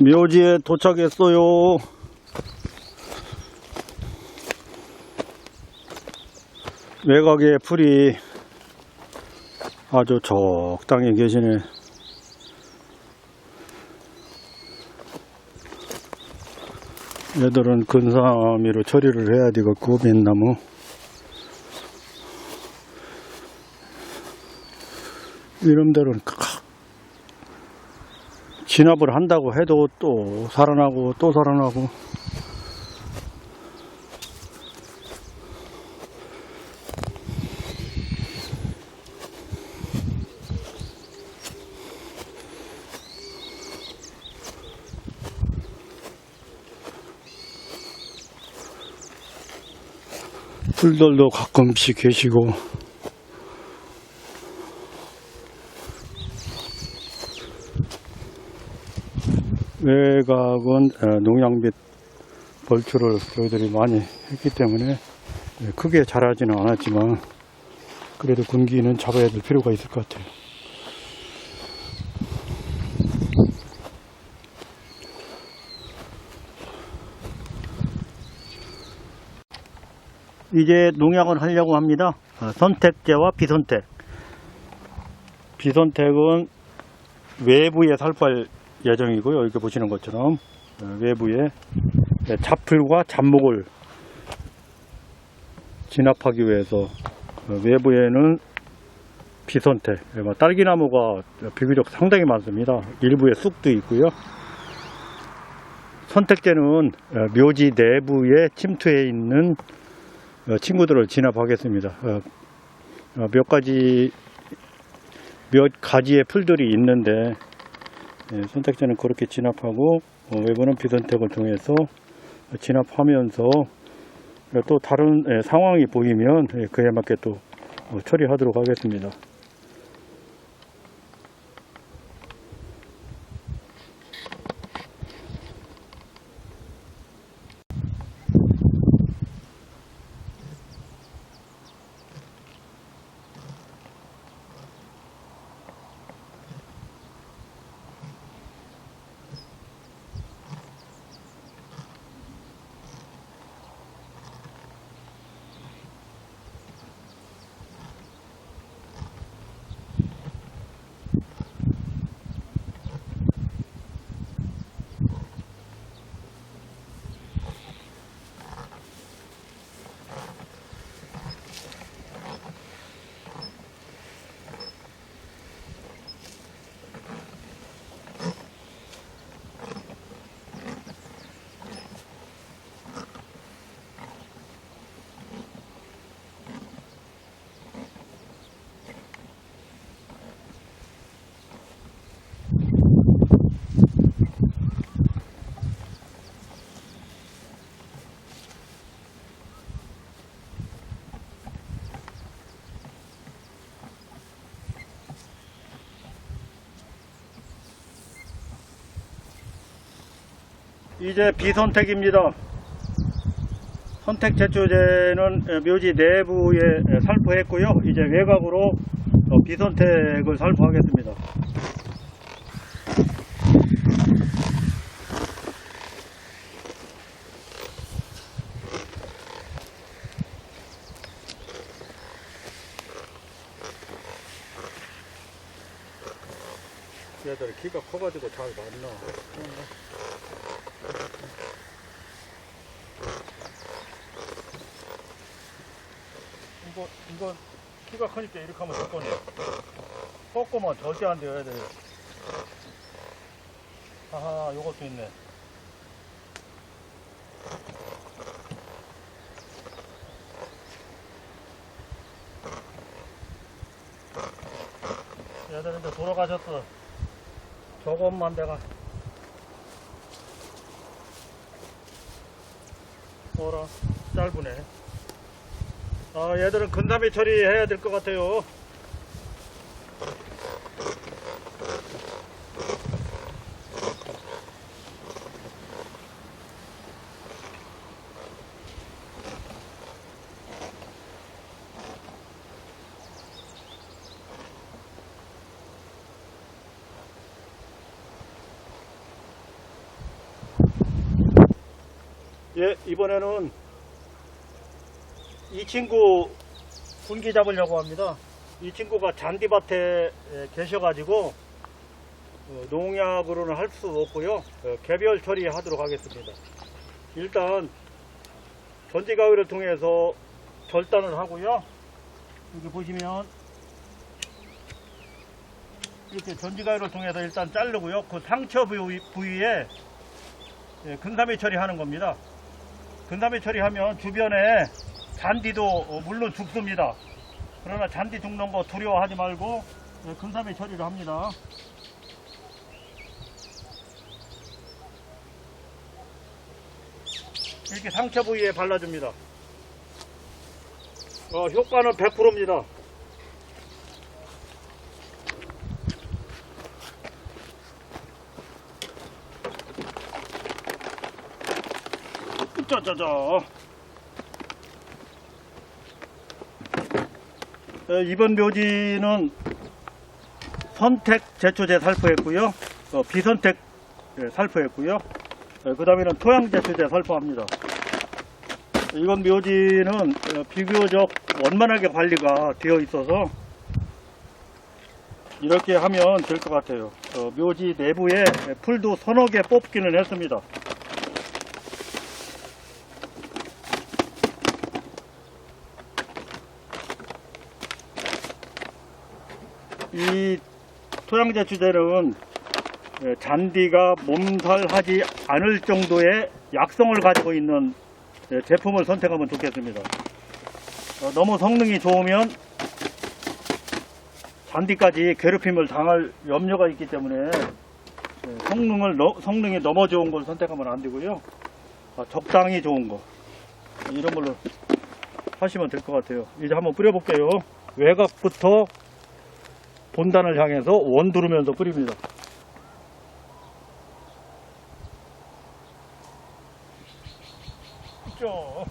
묘지에 도착했어요. 외곽에 풀이 아주 적당히 계시네. 얘들은 근사미로 처리를 해야 되겠고, 맨나무. 칵 진압을 한다고 해도 또 살아나고 또 살아나고. 풀들도 가끔씩 계시고 외곽은 어, 농양빛 벌초를 저희들이 많이 했기 때문에 예, 크게 자라지는 않았지만 그래도 군기는 잡아야 될 필요가 있을 것 같아요. 이제 농약을 하려고 합니다. 어, 선택제와 비선택. 비선택은 외부에 살포할 예정이고요. 이렇게 보시는 것처럼 어, 외부에 잡풀과 잡목을 진압하기 위해서 어, 외부에는 비선택, 뭐 딸기나무가 비교적 상당히 많습니다. 일부에 쑥도 있고요. 선택제는 어, 묘지 내부에 침투해 있는 어, 친구들을 진압하겠습니다. 몇 가지 몇 가지의 풀들이 있는데 예, 선택제는 그렇게 진압하고 어, 외부는 비선택을 통해서 진압하면서 또 다른 예, 상황이 보이면 예, 그에 맞게 또 어, 처리하도록 하겠습니다. 이제 비선택입니다. 선택 제초제는 묘지 내부에 살포했고요. 이제 외곽으로 어, 비선택을 살포하겠습니다. 얘들 키가 커가지고 잘 맞나? 이거 이거 키가 크니까 이렇게 하면 좋거든요. 꺾으면 절대 안 돼요. 아하, 요것도 있네. 얘들 이제 돌아가셨어. 저것만 내가 어라 짧으네. 아, 얘들은 근삼이 처리해야 될 것 같아요. 예, 이번에는 이 친구 분기 잡으려고 합니다. 이 친구가 잔디밭에 에, 계셔가지고 어, 농약으로는 할 수 없고요. 어, 개별 처리하도록 하겠습니다. 일단 전지가위를 통해서 절단을 하고요. 여기 보시면 이렇게 전지가위를 통해서 일단 자르고요. 그 상처 부위, 부위에 예, 근사미 처리하는 겁니다. 근사미 처리하면 주변에 잔디도 어, 물론 죽습니다. 그러나 잔디 죽는 거 두려워하지 말고 예, 근사미 처리를 합니다. 이렇게 상처 부위에 발라줍니다. 어, 효과는 100%입니다. 짜자자. 어, 이번 묘지는 선택 제초제 살포했고요. 어, 비선택 예, 살포했고요. 그 다음에는 토양 제초제 살포합니다. 이건 묘지는 어, 비교적 원만하게 관리가 되어 있어서 이렇게 하면 될 것 같아요. 어, 묘지 내부에 풀도 서너 개 뽑기는 했습니다. 이 토양제 주제는 예, 잔디가 몸살하지 않을 정도의 약성을 가지고 있는 예, 제품을 선택하면 좋겠습니다. 어, 너무 성능이 좋으면 잔디까지 괴롭힘을 당할 염려가 있기 때문에 예, 성능을 너- 성능이 너무 좋은 걸 선택하면 안 되고요. 아, 적당히 좋은 거 이런 걸로 하시면 될 것 같아요. 이제 한번 뿌려볼게요. 외곽부터 본단을 향해서 원 두르면서 끓입니다. 그죠?